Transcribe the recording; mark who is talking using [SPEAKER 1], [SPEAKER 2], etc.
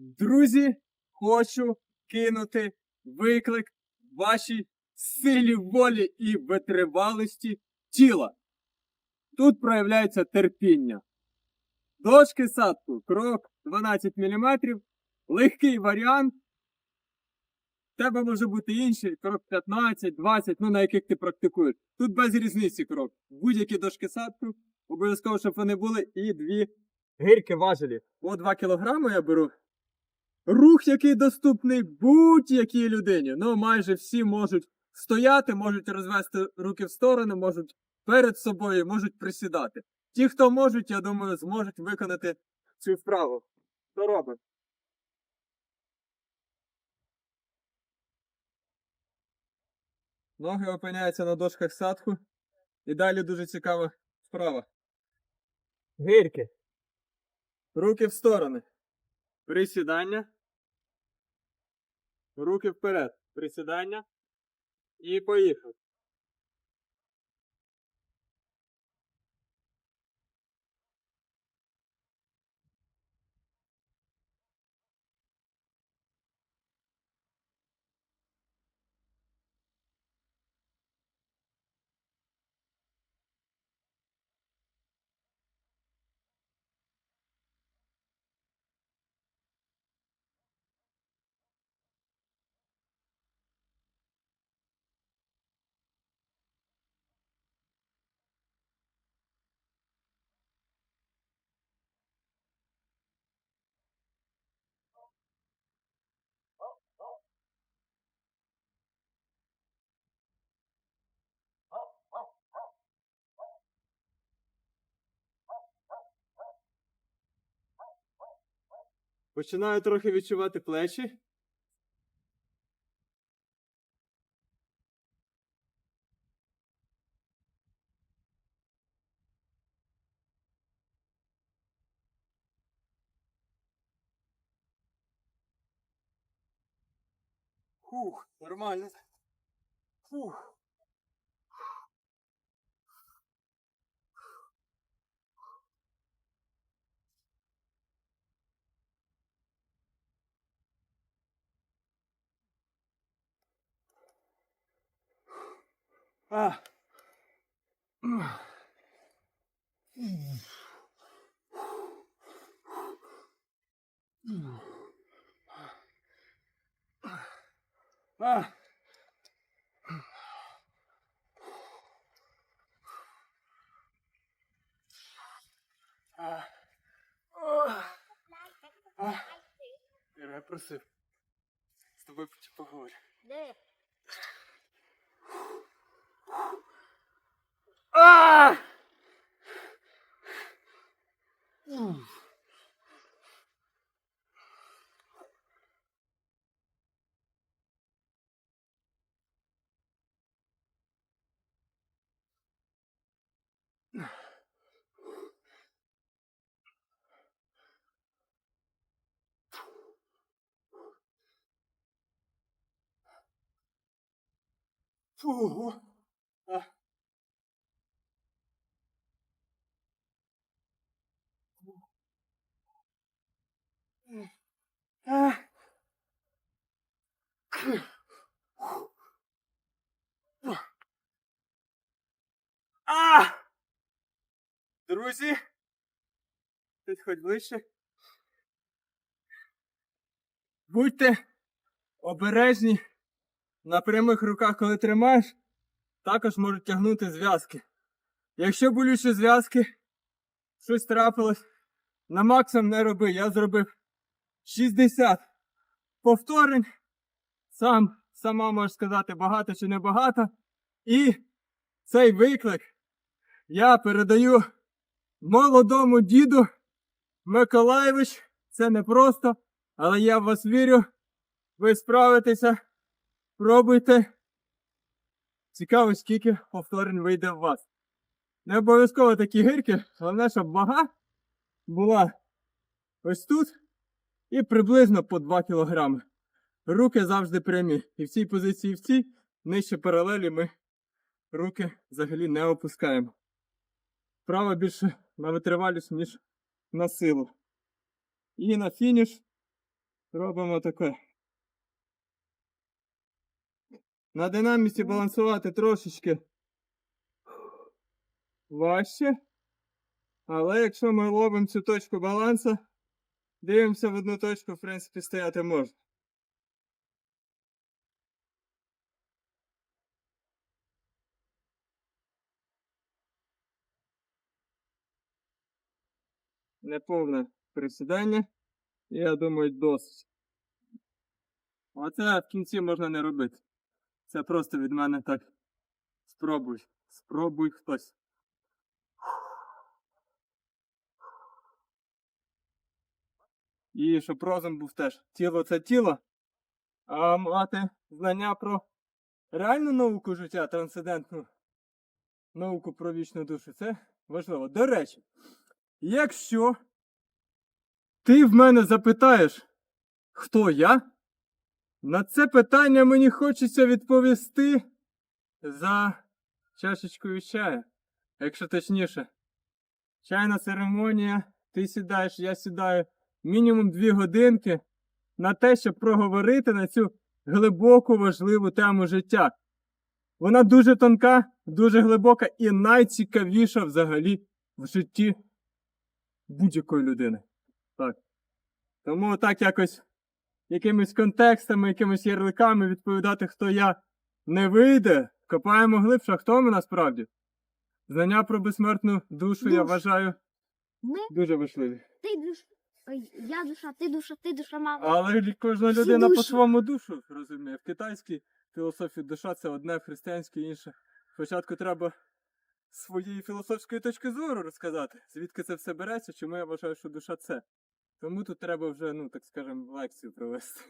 [SPEAKER 1] Друзі, хочу кинути виклик вашій силі волі і витривалості тіла. Тут проявляється терпіння. Дошки садку, крок 12 мм, легкий варіант. Тебе може бути інший, крок 15, 20, ну на яких ти практикуєш. Тут без різниці крок. Будь-які дошки садку, обов'язково, щоб вони були і дві гирки важелі. По 2 кг я беру. Рух, який доступний будь-якій людині. Ну, майже всі можуть стояти, можуть розвести руки в сторони, можуть перед собою, можуть присідати. Ті, хто можуть, я думаю, зможуть виконати цю вправу. Хто робить? Ноги опиняються на дошках садху. І далі дуже цікава вправа. Гирки. Руки в сторони. Присідання. Руки вперед. Присідання. І поїхав. Починаю трохи відчувати плечі. Фух, нормально. Фух. А. А. А. А. Я просив. З тобою поговорю.
[SPEAKER 2] Де?
[SPEAKER 1] А! Фу. А. А. А! Друзі, підходь ближче. Будьте обережні на прямих руках, коли тримаєш, також можуть тягнути зв'язки. Якщо болючі зв'язки, щось трапилось, на максимум не роби. Я зробив 60 повторень. Сам, сама можеш сказати, багато чи не багато. І цей виклик я передаю молодому діду Миколаєвич. Це не просто, але я в вас вірю. Ви справитеся. Пробуйте. Цікаво, скільки повторень вийде у вас. Не обов'язково такі гирки, головне, щоб вага була ось тут і приблизно по 2 кг. Руки завжди прямі. І в цій позиції, і в цій, нижче паралелі ми руки взагалі не опускаємо. Право більше на витривалість, ніж на силу. І на фініш робимо таке. На динаміці балансувати трошечки важче. Але якщо ми ловимо цю точку балансу, дивимося в одну точку, в принципі, стояти можна. Неповне присідання. Я думаю, досить. Оце в кінці можна не робити. Це просто від мене так. Спробуй. Спробуй хтось. І щоб розум був теж. Тіло це тіло, а мати знання про реальну науку життя, трансцендентну науку про вічну душу, це важливо. До речі, якщо ти в мене запитаєш, хто я, на це питання мені хочеться відповісти за чашечкою чаю. Якщо точніше, чайна церемонія, ти сідаєш, я сідаю мінімум дві годинки на те, щоб проговорити на цю глибоку важливу тему життя. Вона дуже тонка, дуже глибока і найцікавіша взагалі в житті будь-якої людини. Так. Тому так якось якимись контекстами, якимись ярликами відповідати, хто я, не вийде. Копаємо глибше, хто ми насправді. Знання про безсмертну душу, я вважаю,
[SPEAKER 2] Ми,
[SPEAKER 1] дуже важливі.
[SPEAKER 2] ти душа, ой, я душа, ти душа, ти душа, мама.
[SPEAKER 1] Але кожна
[SPEAKER 2] Всі
[SPEAKER 1] людина
[SPEAKER 2] душі.
[SPEAKER 1] по-своєму душу розуміє. В китайській філософії душа це одне, в християнській інше. Спочатку треба своєї філософської точки зору розказати, звідки це все береться, чому я вважаю, що душа це. Тому тут треба вже, ну так скажемо, лекцію провести.